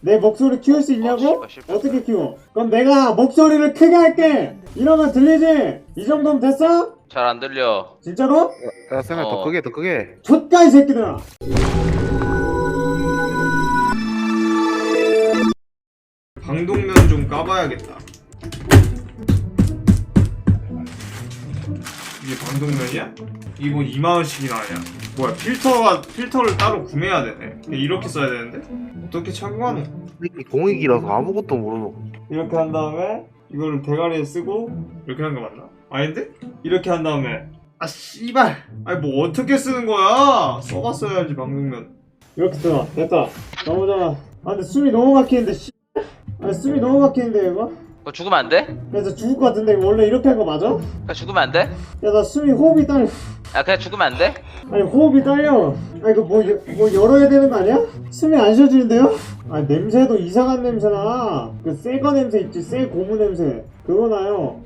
내 목소리 키울 수 있냐고? 아, 씨발. 어떻게 키워? 그럼 내가 목소리를 크게 할게. 이러면 들리지? 이 정도면 됐어? 잘 안 들려. 진짜로? 야 쌤아 어. 더 크게 더 크게 좆가 이 새끼들아. 방독면 좀 까봐야겠다. 이게 방독면이야? 뭐 2만원씩이나 하냐? 뭐야 필터가 필터를 따로 구매해야 되네. 이렇게 써야 되는데? 어떻게 착용하노? 이 공익이라서 아무것도 모르노 이렇게 한 다음에 이거를 대가리에 쓰고 이렇게 하는 거 맞나? 아닌데? 이렇게 한 다음에 아 씨발 아니 뭐 어떻게 쓰는 거야 써봤어야지 방독면 이렇게 들어. 됐다. 좋아. 아 근데 숨이 너무 막히는데 씨. 아 숨이 너무 막히는데 이거? 그거 죽으면 안 돼? 그래서 죽을 것 같은데 원래 이렇게 한 거 맞아? 그냥 죽으면 안 돼? 야 나 숨이 호흡이 딸려. 아 그냥 죽으면 안 돼? 아니 호흡이 딸려. 아 이거 뭐, 여- 뭐 열어야 되는 거 아니야? 숨이 안 쉬어지는데요? 아 냄새도 이상한 냄새나. 그 새거 냄새 있지 새 고무 냄새. 그거 나요.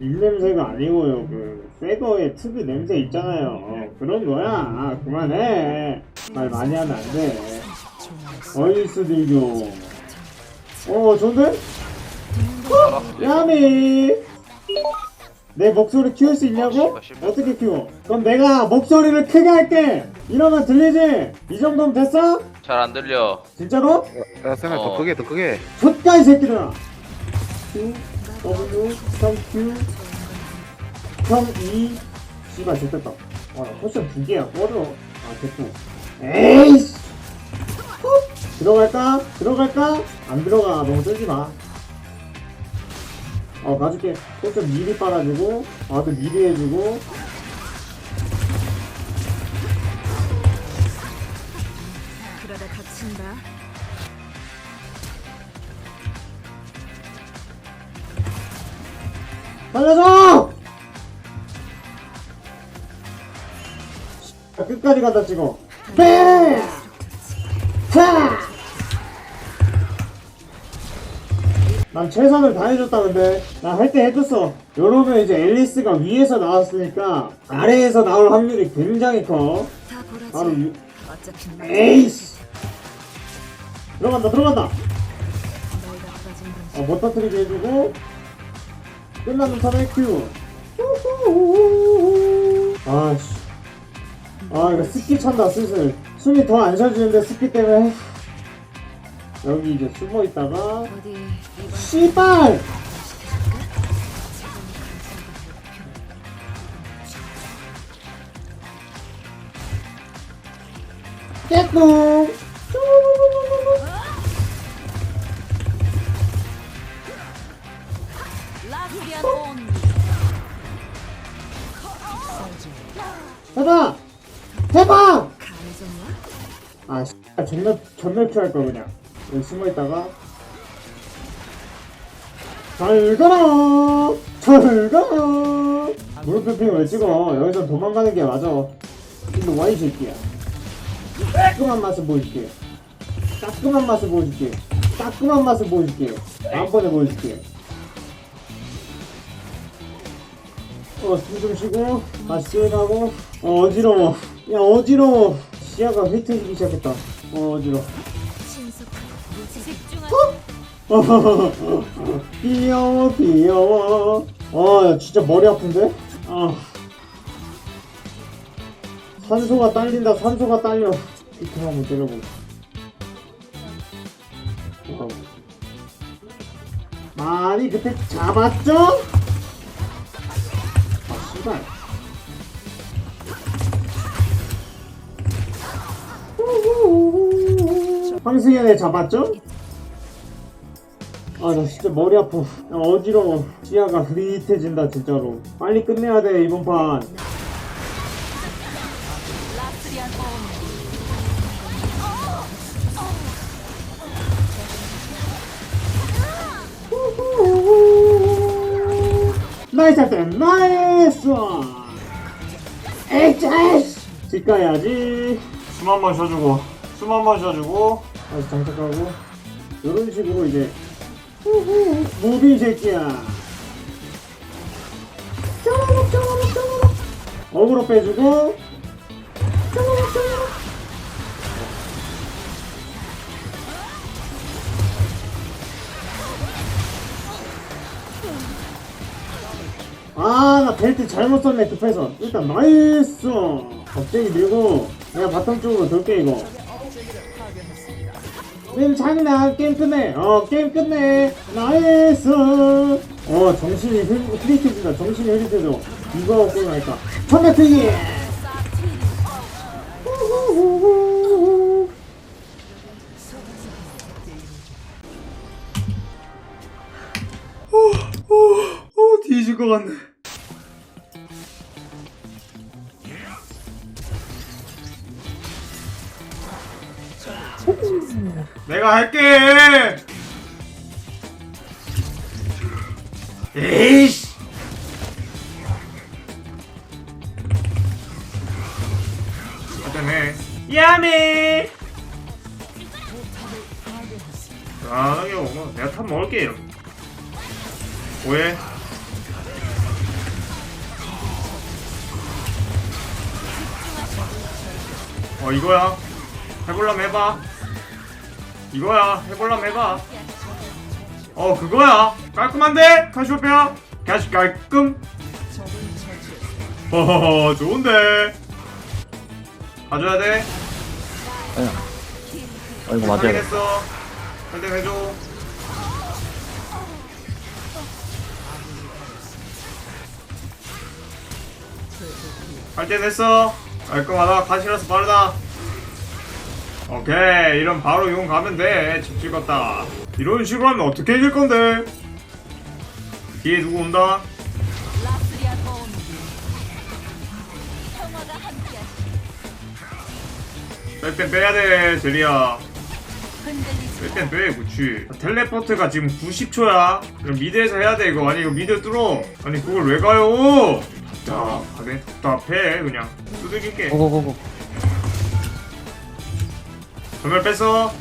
일 냄새가 아니고요. 그 새거의 특유 냄새 있잖아요. 그런 거야. 아, 그만해. 말 많이 하면 안 돼. 어이스 들교. 어 좋은데? 어? 야미. 내 목소리 키울 수 있냐고? 어떻게 키워? 그럼 내가 목소리를 크게 할게. 이러면 들리지? 이 정도면 됐어? 잘 안 들려. 진짜로? 야 쌤아 더 어. 크게 더 크게 좆가 이 새끼들아. Q W 3 Q 3 2 씨발 좋겠다. 아나 포션 두 개야 꺼져. 아 됐고. 에이씨. huh? 들어갈까? 들어갈까? 안 들어가. 너무 떨지 마. 어 가줄게. 포션 미리 빨아주고, 아또 미리 해주고. 그러다 다친다. 살려줘! 자, 끝까지 가다 찍어. 뱀! 차! 난 최선을 다해줬다 근데 나 할 때 해줬어. 요러면 이제 앨리스가 위에서 나왔으니까 아래에서 나올 확률이 굉장히 커. 다 보라지. 바로 유... 어차피 나 에이씨! 들어간다 들어간다! 너희가 빠진 건 어, 못 터뜨리게 해주고 끝나는 턴에 큐. 아씨. 아 이거 스키 찬다 슬슬. 숨이 더 안 쉬어지는데 스키 때문에 여기 이제 숨어 있다가 어디 이번 씨발 깨꿍 온 감정이야? 아, 씨, 전멸, 전멸 피할 걸 그냥. 여기 숨어 있다가. 잘 가라! 잘 가라! 무릎 펴핑을 왜 찍어? 여기서 도망가는 게 맞아. 이거 와이 새끼야. 따끔한 맛을 보여줄게. 따끔한 맛을 보여줄게. 따끔한 맛을 보여줄게. 다음번에 보여줄게. 어, 숨 좀 쉬고, 다시 수행하고, 어, 어지러워. 야, 어지러워. 시야가 휘트지기 시작했다. 어, 어지러워. 신속하고 집중하자. 귀여워. 아, 진짜 머리 아픈데? 아. 산소가 딸린다, 산소가 딸려. 피트 한번 때려보고. 어. 많이 그때 잡았죠? 아, 씨발. 황승현에 잡았죠? 아 나 진짜 머리 아파. 야, 어지러워. 시야가 흐릿해진다 진짜로. 빨리 끝내야 돼 이번 판. 라스리안 온 나이스 할때 나이스 에이차이스. 집 가야지. 숨 한 번 쉬어주고 숨 한 번 쉬어주고. 다시 장착하고. 이런 식으로 이제 무빙 새끼야. 쪼로록, 쪼로록, 쪼로록. 어그로 빼주고. 쪼로록, 쪼로록. 아, 나 벨트 잘못 썼네, 급해서. 일단, 나이스! 갑자기 밀고, 내가 바텀 쪽으로 돌게, 이거. 님 장난 게임 끝내. 어 게임 끝내. 나이스. 어 정신이 흐, 흐릿해진다. 정신이 흐릿해져 이거 게임 하니까 천매 트기 어 뒤질 것 같네 내가 할게. 에이씨. 어쩌네. 야매 편하게 먹어 내가 탑 먹을게요. 오해. 어 이거야. 해볼라면 해봐 이거야. 해볼라면 해봐. 어 그거야. 깔끔한데? 카시오페아? 가시 깔끔? 허허허 좋은데. 가져야 돼. 아 이거 맞아요. 확인했어. 설득 해줘. 할때 됐어. 깔끔하다. 가시라서 빠르다 오케이 이런 바로 용 가면 돼집 찍었다. 이런 식으로 하면 어떻게 이길 건데? 뒤에 누구 온다. 뺄땐 빼야돼 제리야. 뺄땐 빼 그치. 텔레포트가 지금 90초야. 그럼 미드에서 해야 돼 이거. 아니 이거 미드 뚫어. 아니 그걸 왜 가요? 자 가네. 답답해 그냥. 두들길게. 고고고고. 전멸 뺐어.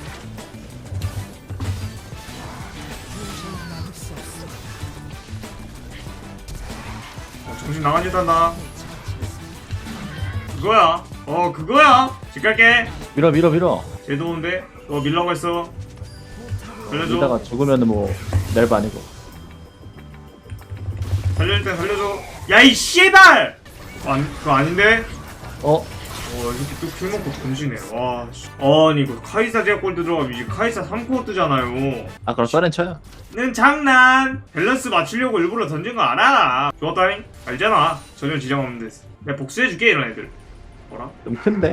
어, 정신 나간 짓 한다. 그거야. 어 그거야. 집 갈게. 밀어 밀어 밀어. 쟤 도운데? 너 밀라고 했어. 살려줘. 이따가 죽으면은 뭐 넬바 아니고. 살려줄 땐 살려줘. 야이 씨발! 안 그거 아닌데? 어? 어 이렇게 또 킬 먹고 던지네. 와 씨. 아니 이거 카이사 제약 골드 들어가면 이제 카이사 3코어 뜨잖아요. 아 그럼 써렌 쳐요. 는 장난! 밸런스 맞추려고 일부러 던진 거 알아. 좋았다잉. 알잖아. 전혀 지장 없는 데서. 내가 복수해줄게 이런 애들. 뭐라? 좀 큰데?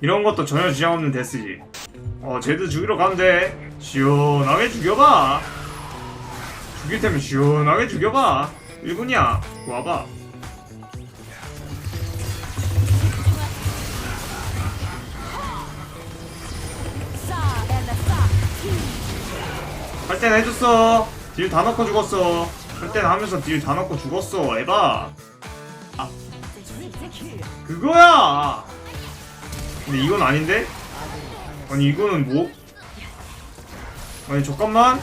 이런 것도 전혀 지장 없는 데스지. 어 쟤도 죽이러 가면 돼. 시원하게 죽여봐. 죽일 테면 시원하게 죽여봐. 1분이야. 와봐 땐 해줬어. 딜 다 넣고 죽었어. 할땐 하면서 딜 다 넣고 죽었어. 에바. 그거야! 근데 이건 아닌데? 아니 이거는 뭐? 아니 잠깐만.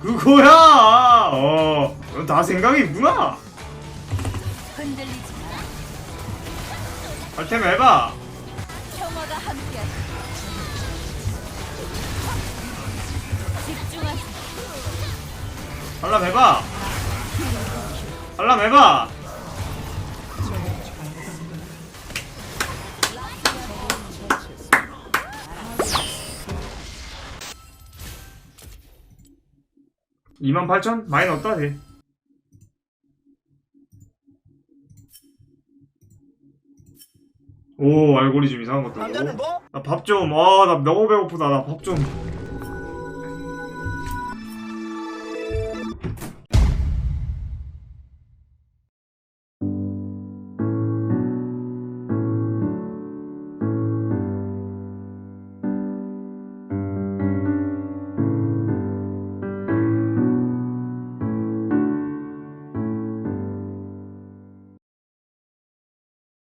그거야! 어다 생각이 있구나. 흔들리지 마. 할 테면 해봐 할람 해봐2 8 0 0 0 많이 넣었다 쟤 오, 알고리즘 이상한 것도. 나밥 좀, 아, 나 너무 배고프다. 나 밥 좀.